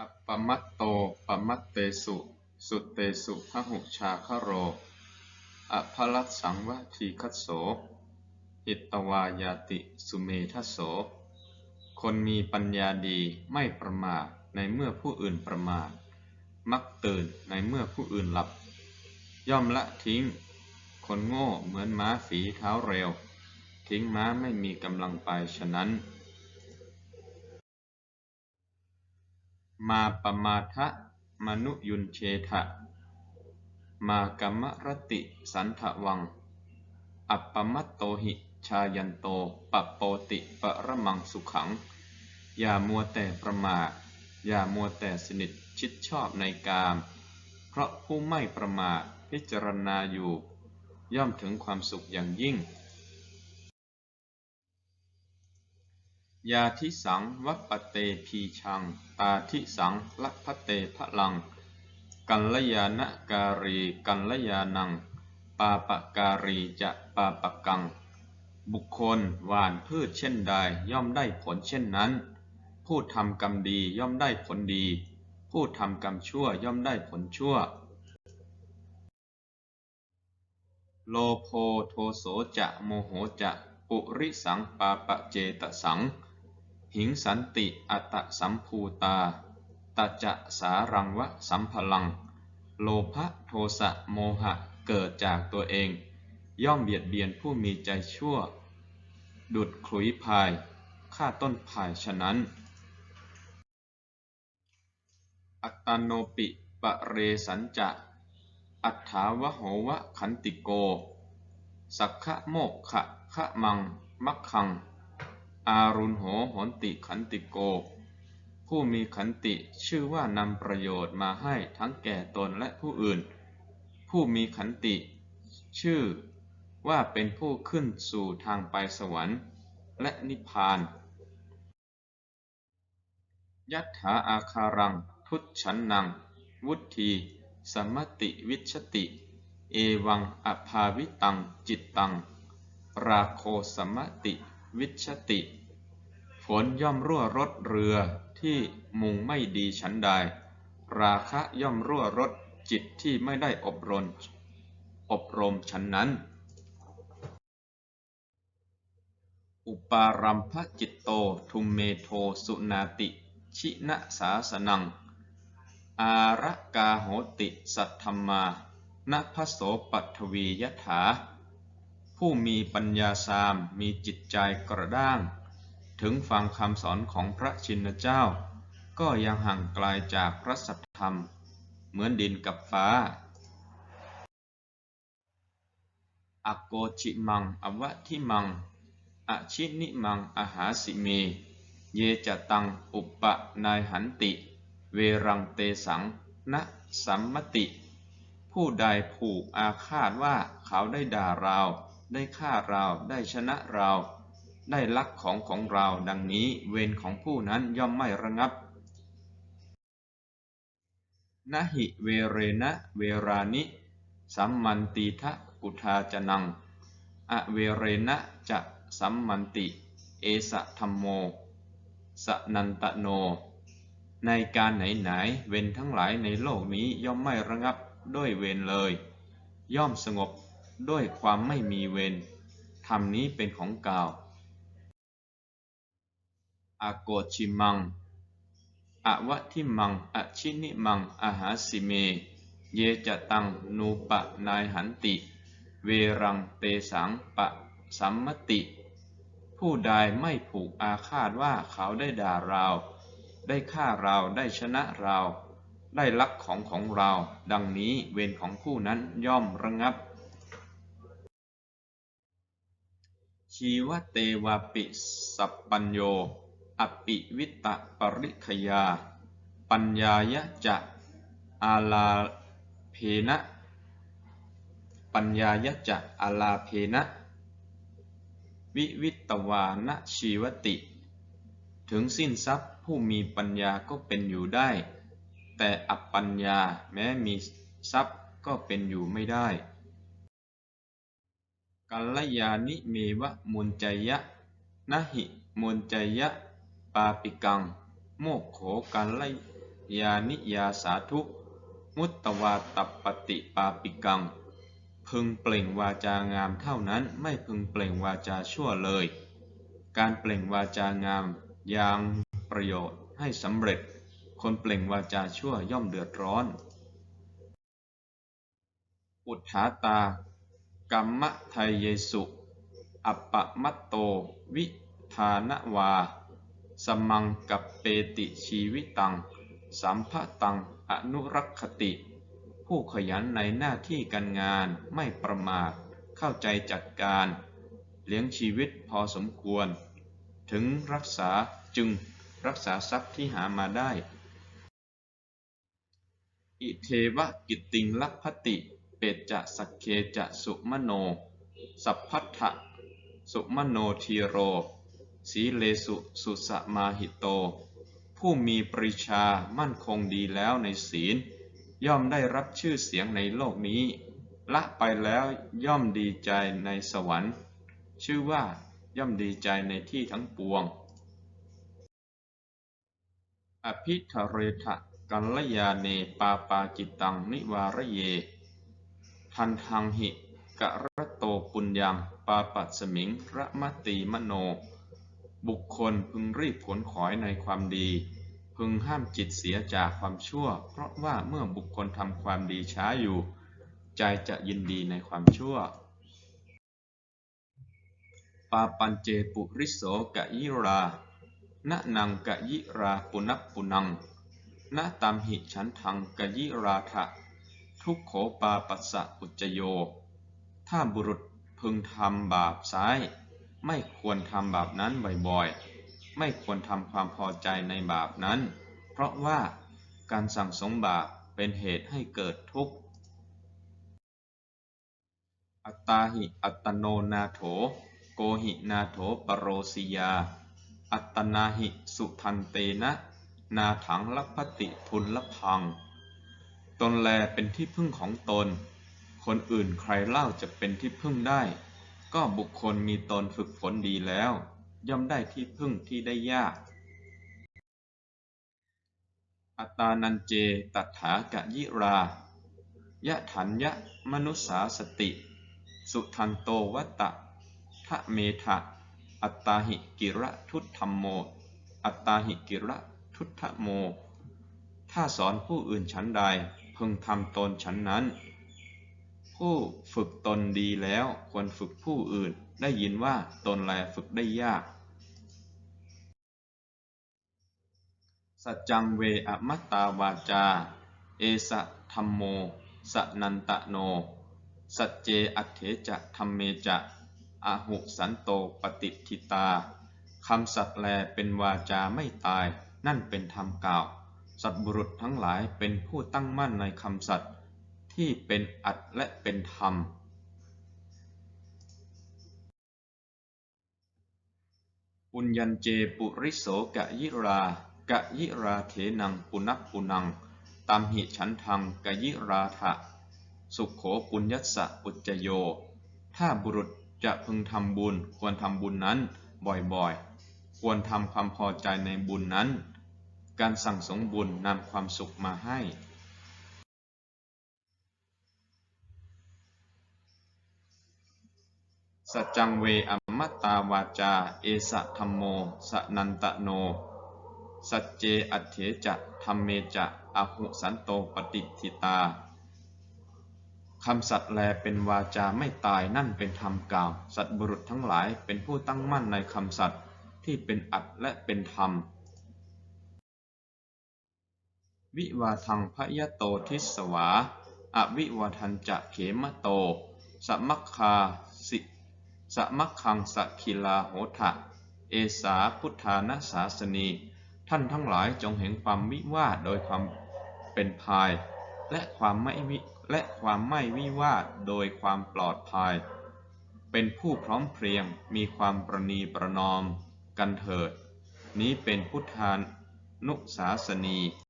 อัปปมัตโตปมัตเตสุ สุตเตสุพหุชาคโรอภลัสสังวะทีคัสโสหิตตวายาติสุเมทัสโส คนมีปัญญาดีไม่ประมาทในเมื่อผู้อื่นประมาท มักตื่นในเมื่อผู้อื่นหลับ ย่อมละทิ้ง คนโง่เหมือนม้าฝีเท้าเร็ว ทิ้งม้าไม่มีกำลังไปฉะนั้น มาปมาทะมนุยุนเชทะ มากรรมรติสันทวัง อัปปมัตโตหิชายันโตปปโปติปรมังสุขัง อย่ามัวแต่ประมาทอย่ามัวแต่สนิทชิดชอบในกาม เพราะผู้ไม่ประมาทพิจารณาอยู่ ย่อมถึงความสุขอย่างยิ่ง ยาทิสังวัปเตพีชัง ตาทิสังลัพพเตพะลัง กัลยาณการีกัลยาณัง ปาปการีจะปาปกัง บุคคลหว่านพืชเช่นใดย่อมได้ผลเช่นนั้น ผู้ทำกรรมดีย่อมได้ผลดี ผู้ทำกรรมชั่วย่อมได้ผลชั่ว โลโภโทโสจะโมโหจะปุริสังปาปะเจตสัง หิงสันติอัตสัมภูตาตจะสารังวะสัมพลัง โลภะโทสะโมหะเกิดจากตัวเอง ย่อมเบียดเบียนผู้มีใจชั่ว ดุดขลุยพายฆ่าต้นพายฉะนั้น อัตโนปิปะเรสัญจะ อัฏฐาวโหวะขันติโก สักขะโมกขะขะมังมักขัง อารุณโหหนติขันติโก ผู้มีขันติชื่อว่านำประโยชน์มาให้ทั้งแก่ตนและผู้อื่น ผู้มีขันติ ชื่อว่าเป็นผู้ขึ้นสู่ทางไปสวรรค์ และนิพพาน ยัตถาอาคารังทุตฉันนัง วุธีสมมติวิชติ เอวังอภาวิตัง จิตตัง ราโคสมมติ วิชติ ฝนย่อมรั่วรดเรือที่มุงไม่ดีฉันใด ราคะย่อมรั่วรดจิตที่ไม่ได้อบรม อบรมฉันนั้น อุปารัมภจิตโตทุมเมโทสุนาติ ชินะสาสนัง อาระกาโหติสัทธมมาณพโสปัทวียถา ผู้มีปัญญาสามมีจิตใจกระด้าง ถึงฟังคำสอนของพระชินเจ้า ก็ยังห่างไกลาจากพระสัทธรรม เหมือนดินกับฟ้าอโกจิมัง อวะทิมัง อชินิมัง อหาสิเม เยจตัง อุปปะนายหันติ เวรังเตสัง นะสัมมติ ผู้ใดผูกอาฆาตว่าเขาได้ด่าเรา ได้ฆ่าเรา ได้ชนะเรา ได้ลักของของเรา ดังนี้เวรของผู้นั้นย่อมไม่ระงับนหิเวเรนะเวรานิสัมมันติทะกุทาจนัง อเวเรนะจะสัมมันติ เอสะธรรมโม สนันตโน ในการไหนไหนๆเวรทั้งหลายในโลกนี้ย่อมไม่ระงับด้วยเวรเลย ย่อมสงบ ด้วยความไม่มีเวรธรรมนี้เป็นของกล่าว อโกชิมัง อวะทิมัง อชินิมัง อาหาสิเม เยจะตัง นูปะนายหันติ เวรังเตสังปะสัมมติ ผู้ใดไม่ผูกอาฆาตว่าเขาได้ด่าเรา ได้ฆ่าเราได้ชนะเรา ได้ลักของของเรา ดังนี้เวรของผู้นั้นย่อมระงับ ชีวเตวาปิสัปปัญโย อปิวิตะปริคยา ปัญญายะจะอาลาเพนะ ปัญญายะจะอาลาเพนะ วิวิตวานะชีวติ ถึงสิ้นทรัพย์ผู้มีปัญญาก็เป็นอยู่ได้ แต่อัปปัญญาแม้มีทรัพย์ก็เป็นอยู่ไม่ได้ กัลยาณิเมวะมุนจยะนะหิมุนจยะปาปิกัง โมกโขกัลยานิยาสาธุ มุตตวาตัปปติปาปิกัง พึงเปล่งวาจางามเท่านั้นไม่พึงเปล่งวาจาชั่วเลย การเปล่งวาจางามยังประโยชน์ให้สำเร็จ คนเปล่งวาจาชั่วย่อมเดือดร้อน อุทธาตา กัมมะไทยเยสุ อัปปะมัตโต วิธานวา สมังกับเปติชีวิตัง สัมภตัง อนุรักขติ ผู้ขยันในหน้าที่การงานไม่ประมาท เข้าใจจัดการ เลี้ยงชีวิตพอสมควร ถึงรักษาจึงรักษาทรัพย์ที่หามาได้ อิเทวะกิตติงลัพพติ เปจจะสักเคจะสุมโน สัพพัทธะสุมโนทีโร สีเลสุสุสมาหิโต ผู้มีปริชามั่นคงดีแล้วในศีล ย่อมได้รับชื่อเสียงในโลกนี้ ละไปแล้วย่อมดีใจในสวรรค์ ชื่อว่าย่อมดีใจในที่ทั้งปวง อภิทะเรทะกัลยาเนปาปาจิตังนิวารเย ทันทังหิกะระโตปุญญัง ปาปัสสมิงระมติมโน บุคคลพึงรีบผลขอยในความดี พึงห้ามจิตเสียจากความชั่ว เพราะว่าเมื่อบุคคลทำความดีช้าอยู่ ใจจะยินดีในความชั่ว ปาปัญเจปุริโสกะยิราณนังกะยิราปุนับปุนังณตามหิฉันทังกะยิราทะ ทุกโขปาปัสสะอุจโย ถ้าบุรุษพึงทำบาปซ้าย ไม่ควรทำบาปนั้นบ่อยๆ ไม่ควรทำความพอใจในบาปนั้น เพราะว่าการสั่งสมบาปเป็นเหตุให้เกิดทุกข์ อัตตาหิอัตโนนาโถ โกหินาโถปรโรสิยา อัตนาหิสุทันเตนะ นาถังลัพพติทุลพัง ตนแลเป็นที่พึ่งของตน คนอื่นใครเล่าจะเป็นที่พึ่งได้ ก็บุคคลมีตนฝึกฝนดีแล้ว ย่อมได้ที่พึ่งที่ได้ยาก อัตานันเจตัถากะยิรายะถัญญะมนุสสาสติ สุทันโตวัตตะทะเมทะ อัตตาหิกิระทุตธรรมโม อัตตาหิกิระทุตธโม ถ้าสอนผู้อื่นฉันใด พึงทำตนฉันนั้น ผู้ฝึกตนดีแล้วควรฝึกผู้อื่น ได้ยินว่าตนแลฝึกได้ยาก สัจจังเวอมัตตาวาจา เอสะธรรมโม สนันตะโน สัจเจอัเถจะธรรมเมจะอาหุสันโตปฏิทิตาคำสัตย์แลเป็นวาจาไม่ตาย นั่นเป็นธรรมกล่าว สัตบุรุษทั้งหลายเป็นผู้ตั้งมั่นในคำสัตย์ที่เป็นอัตและเป็นธรรม ปุญญัญเจปุริโสกะยิรากะยิราเถนังปุนับปุนังตามหิฉันทังกะยิราทะสุขโขปุญญัสสะปุจจโย ถ้าบุรุษจะพึงทำบุญควรทำบุญนั้นบ่อยๆ ควรทำความพอใจในบุญนั้น การสั่งสมบุญนำความสุขมาให้สัจจังเวอมัตตาวาจา เอสะธรรมโม สนันตโน สัจเจอัตเถจะธรรมเมจะอหุสันโตปฏิทิตา คำสัตย์แลเป็นวาจาไม่ตายนั่นเป็นธรรมกล่าว สัตว์บุรุษทั้งหลายเป็นผู้ตั้งมั่นในคำสัตย์ที่เป็นอัตและเป็นธรรม วิวาทังพยโตทิสวา อวิวาทันจะเขมโต สมัคคาสิสมัคคังสกิลาโหทะ เอสาพุทธานาสาสนี ท่านทั้งหลายจงเห็นความวิวาทโดยความเป็นภาย และความไม่วิและความไม่วิวาทโดยความปลอดภัย เป็นผู้พร้อมเพรียงมีความประนีประนอมกันเถิด นี้เป็นพุทธานุสาสนี